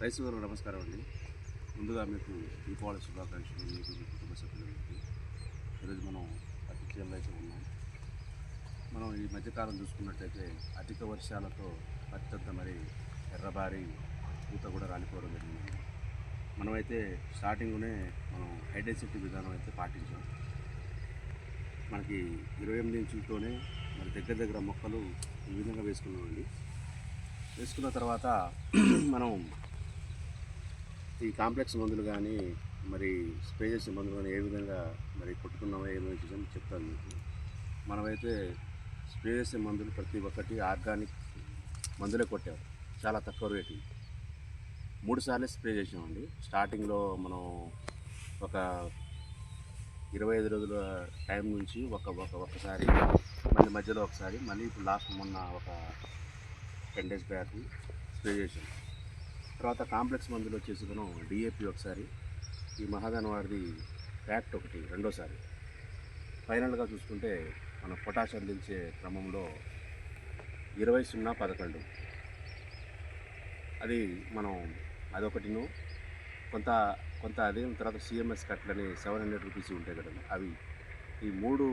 Rice గారు నమస్కారం అండి. ముందుగా మీకు దీపావళి శుభాకాంక్షలు మీకు మీ కుటుంబ సభ్యులకి ఈరోజు మనం అతి చేనులో అయితే ఉన్నాం. మనం ఈ మధ్యకాలం చూసుకున్నట్టయితే అధిక వర్షాలతో అత్యంత మరి ఎర్రబారి పూత కూడా రాలిపోవడం జరిగింది. మనమైతే స్టార్టింగ్లోనే మనం హైడెన్సిటీ విధానం అయితే పాటించాం. మనకి ఇరవై ఎనిమిది ఇంచులతోనే మరి దగ్గర దగ్గర మొక్కలు ఈ విధంగా వేసుకున్నామండి. వేసుకున్న తర్వాత మనం ఈ కాంప్లెక్స్ మందులు కానీ మరి స్ప్రే చేసే మందులు కానీ ఏ విధంగా మరి కొట్టుకున్నామో ఏమో చూసాం చెప్తాను మీకు. మనమైతే స్ప్రే చేసే మందులు ప్రతి ఒక్కటి ఆర్గానిక్ మందులే కొట్టాం. చాలా తక్కువ రేటు. మూడు సార్లు స్ప్రే చేసామండి. స్టార్టింగ్లో మనం ఒక ఇరవై ఐదు రోజుల టైం నుంచి ఒక ఒక ఒకసారి మళ్ళీ మధ్యలో ఒకసారి మళ్ళీ ఇప్పుడు లాస్ట్ మొన్న ఒక టెన్ డేస్ బ్యాక్ స్ప్రే చేసాం. తర్వాత కాంప్లెక్స్ మందులు వచ్చేసి మనం డిఏపి ఒకసారి. ఈ మహాదాన్ వారిది ఫ్యాక్ట్ ఒకటి రెండోసారి. ఫైనల్గా చూసుకుంటే మన పొటాష్ అందించే క్రమంలో ఇరవై సున్నా పదకొండు. అది మనం అదొకటిను కొంత కొంత అదే తర్వాత సిఎంఎస్ కట్లని సెవెన్ హండ్రెడ్ రూపీస్ ఉంటాయి కదండి. అవి ఈ మూడు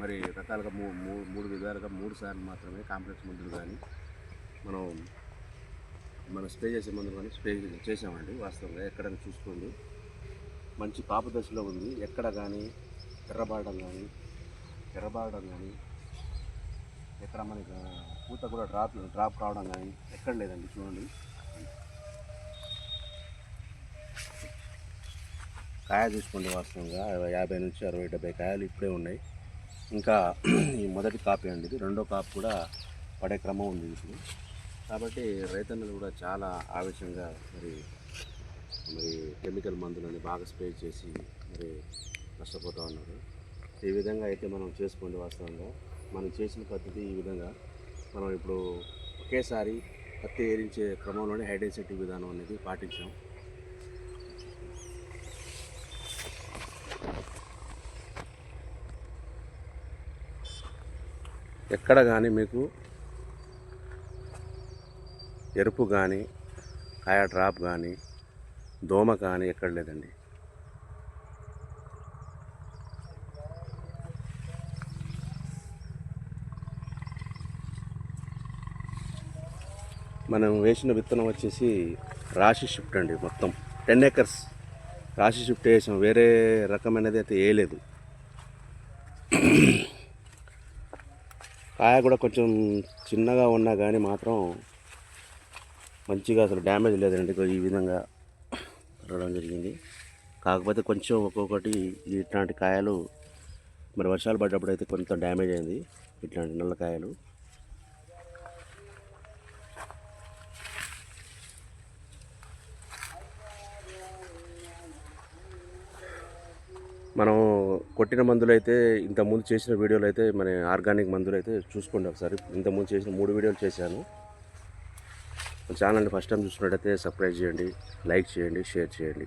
మరి రకాలుగా మూడు మూడు విధాలుగా మూడు సార్లు మాత్రమే కాంప్లెక్స్ మందులు కానీ మనం మనం స్ప్రే చేసే మందులు కానీ స్ప్రే చేసామండి వాస్తవంగా. ఎక్కడైనా చూసుకోండి. మంచి కాపు దశలో ఉంది. ఎక్కడ కానీ ఎర్రబారడం కానీ ఎర్రబారడం కానీ ఎక్కడ మనకి పూత కూడా డ్రాప్ డ్రాప్ రావడం కానీ ఎక్కడ లేదండి చూడండి. కాయ చూసుకోండి వాస్తవంగా. యాభై నుంచి అరవై డెబ్బై కాయలు ఇప్పుడే ఉన్నాయి. ఇంకా ఈ మొదటి కాపీ అండి ఇది. రెండో కాపు కూడా పడే క్రమం ఉంది ఇప్పుడు. కాబట్టి రైతన్నలు కూడా చాలా ఆవేశంగా మరి మరి కెమికల్ మందులని బాగా స్ప్రే చేసి మరి నష్టపోతూ ఉన్నారు. ఈ విధంగా అయితే మనం చేసుకోండి వాస్తవంగా. మనం చేసిన పద్ధతి ఈ విధంగా. మనం ఇప్పుడు ఒకేసారి పత్తి ఏరించే క్రమంలోనే హైడెన్సిటీ విధానం అనేది పాటించాం. ఎక్కడ కానీ మీకు ఎరుపు కానీ కాయ డ్రాప్ కానీ దోమ కానీ ఎక్కడ లేదండి. మనం వేసిన విత్తనం వచ్చేసి రాశి షిఫ్ట్ అండి మొత్తం. టెన్ ఏకర్స్ రాశి షిఫ్ట్ వేసాం వేరే రకమైనది అయితే వేయలేదు. కాయ కూడా కొంచెం చిన్నగా ఉన్నా కానీ మాత్రం మంచిగా అసలు డ్యామేజ్ లేదండి. ఈ విధంగా రావడం జరిగింది. కాకపోతే కొంచెం ఒక్కొక్కటి ఇట్లాంటి కాయలు మరి వర్షాలు పడ్డప్పుడు అయితే కొంత డ్యామేజ్ అయింది. ఇట్లాంటి నల్ల కాయలు. మనం కొట్టిన మందులు అయితే ఇంతకుముందు చేసిన వీడియోలు అయితే మన ఆర్గానిక్ మందులు అయితే చూసుకోండి ఒకసారి. ఇంతకుముందు చేసిన మూడు వీడియోలు చేశాను. ఛానల్ని ఫస్ట్ టైం చూసినట్టయితే సబ్స్క్రైబ్ చేయండి లైక్ చేయండి షేర్ చేయండి.